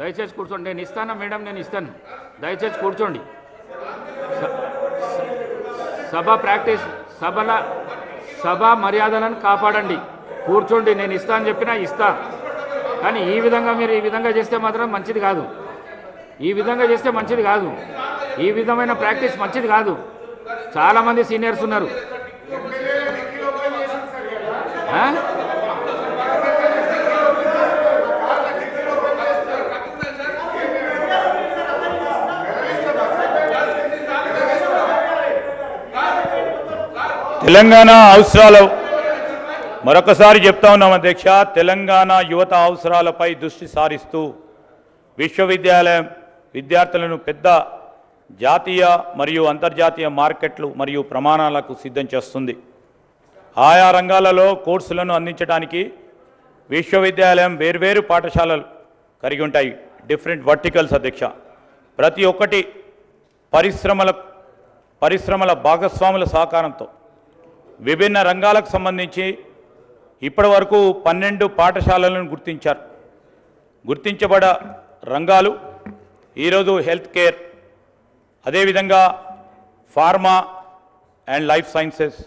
దయచేసి కూర్చోండి. నేను ఇస్తానా మేడం? నేను ఇస్తాను. దయచేసి కూర్చోండి. స- సభ ప్రాక్టీస్ సభల సభ మర్యాదలను కాపాడండి. కూర్చోండి. నేను ఇస్తా అని చెప్పినా ఇస్తా. కానీ ఈ విధంగా మీరు ఈ విధంగా చేస్తే మాత్రం మంచిది కాదు. ఈ విధంగా చేస్తే మంచిది కాదు. ఈ విధమైన ప్రాక్టీస్ మంచిది కాదు. చాలామంది సీనియర్స్ ఉన్నారు. తెలంగాణ అవసరాలు మరొకసారి చెప్తా ఉన్నాం అధ్యక్ష తెలంగాణ యువత అవసరాలపై దృష్టి సారిస్తూ విశ్వవిద్యాలయం విద్యార్థులను పెద్ద జాతీయ మరియు అంతర్జాతీయ మార్కెట్లు మరియు ప్రమాణాలకు సిద్ధం చేస్తుంది. ఆయా రంగాలలో కోర్సులను అందించడానికి విశ్వవిద్యాలయం వేర్వేరు పాఠశాలలు కలిగి ఉంటాయి. డిఫరెంట్ వర్టికల్స్ అధ్యక్ష. ప్రతి ఒక్కటి పరిశ్రమల పరిశ్రమల భాగస్వాముల సహకారంతో విభిన్న రంగాలకు సంబంధించి ఇప్పటి వరకు పన్నెండు పాఠశాలలను గుర్తించారు. గుర్తించబడ రంగాలు ఈరోజు హెల్త్ కేర్ అదేవిధంగా pharma and life sciences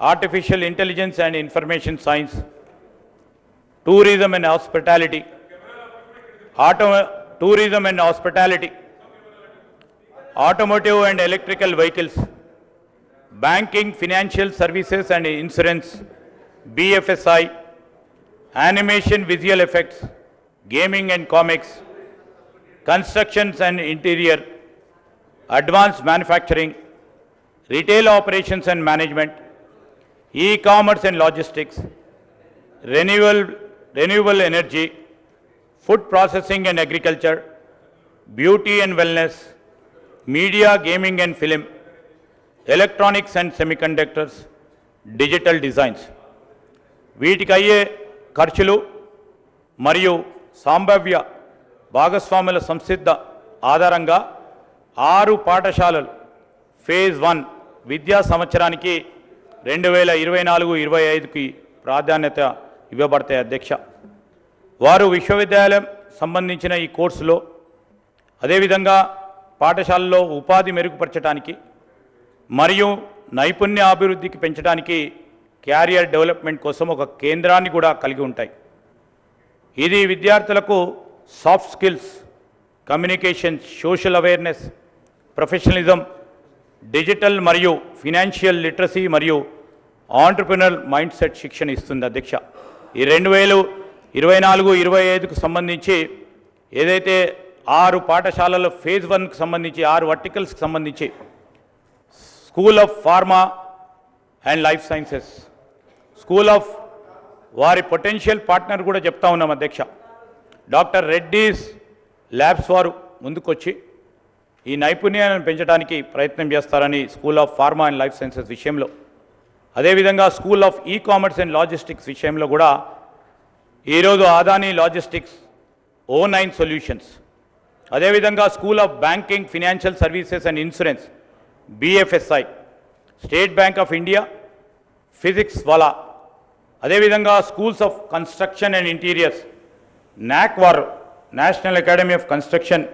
artificial intelligence and information science tourism and hospitality auto tourism and hospitality automotive and electrical vehicles banking, financial services and insurance, BFSI, animation, visual effects, gaming and comics, constructions and interior, advanced manufacturing, retail operations and management, e-commerce and logistics, renewable, renewable energy, food processing and agriculture, beauty and wellness, media, gaming and film, electronics and semiconductors digital designs వీటికి అయ్యే ఖర్చులు మరియు సంభావ్య భాగస్వాముల సంసిద్ధ ఆధారంగా ఆరు పాఠశాలలు. Phase one విద్యా సంవత్సరానికి రెండు వేల ఇరవై నాలుగు ఇరవై ఐదుకి ప్రాధాన్యత ఇవ్వబడతాయి అధ్యక్ష. వారు విశ్వవిద్యాలయం సంబంధించిన ఈ కోర్సులో అదేవిధంగా పాఠశాలలో ఉపాధి మెరుగుపరచడానికి మరియు నైపుణ్య అభివృద్ధికి పెంచడానికి క్యారియర్ డెవలప్మెంట్ కోసం ఒక కేంద్రాన్ని కూడా కలిగి ఉంటాయి. ఇది విద్యార్థులకు soft skills communication social awareness professionalism digital మరియు ఫినాన్షియల్ లిటరసీ మరియు ఆంటర్ప్రినర్ మైండ్ సెట్ శిక్షణ ఇస్తుంది అధ్యక్ష. ఈ రెండు వేలు ఇరవై నాలుగు ఇరవై ఐదుకు సంబంధించి ఏదైతే ఆరు పాఠశాలల ఫేజ్ వన్కి సంబంధించి ఆరు వర్టికల్స్కి సంబంధించి school of pharma and life sciences. School of వారి పొటెన్షియల్ పార్ట్నర్ కూడా చెప్తా ఉన్నాం అధ్యక్ష. డాక్టర్ రెడ్డీస్ ల్యాబ్స్ వారు ముందుకొచ్చి ఈ నైపుణ్యాలను పెంచడానికి ప్రయత్నం చేస్తారని school of pharma and life sciences విషయంలో. అదేవిధంగా school of e commerce and logistics విషయంలో కూడా ఈరోజు Adani logistics o nine solutions. అదేవిధంగా school of banking financial services and insurance BFSI State Bank of India Physics Wallah. అదేవిధంగా schools of construction and interiors NAC war national academy of construction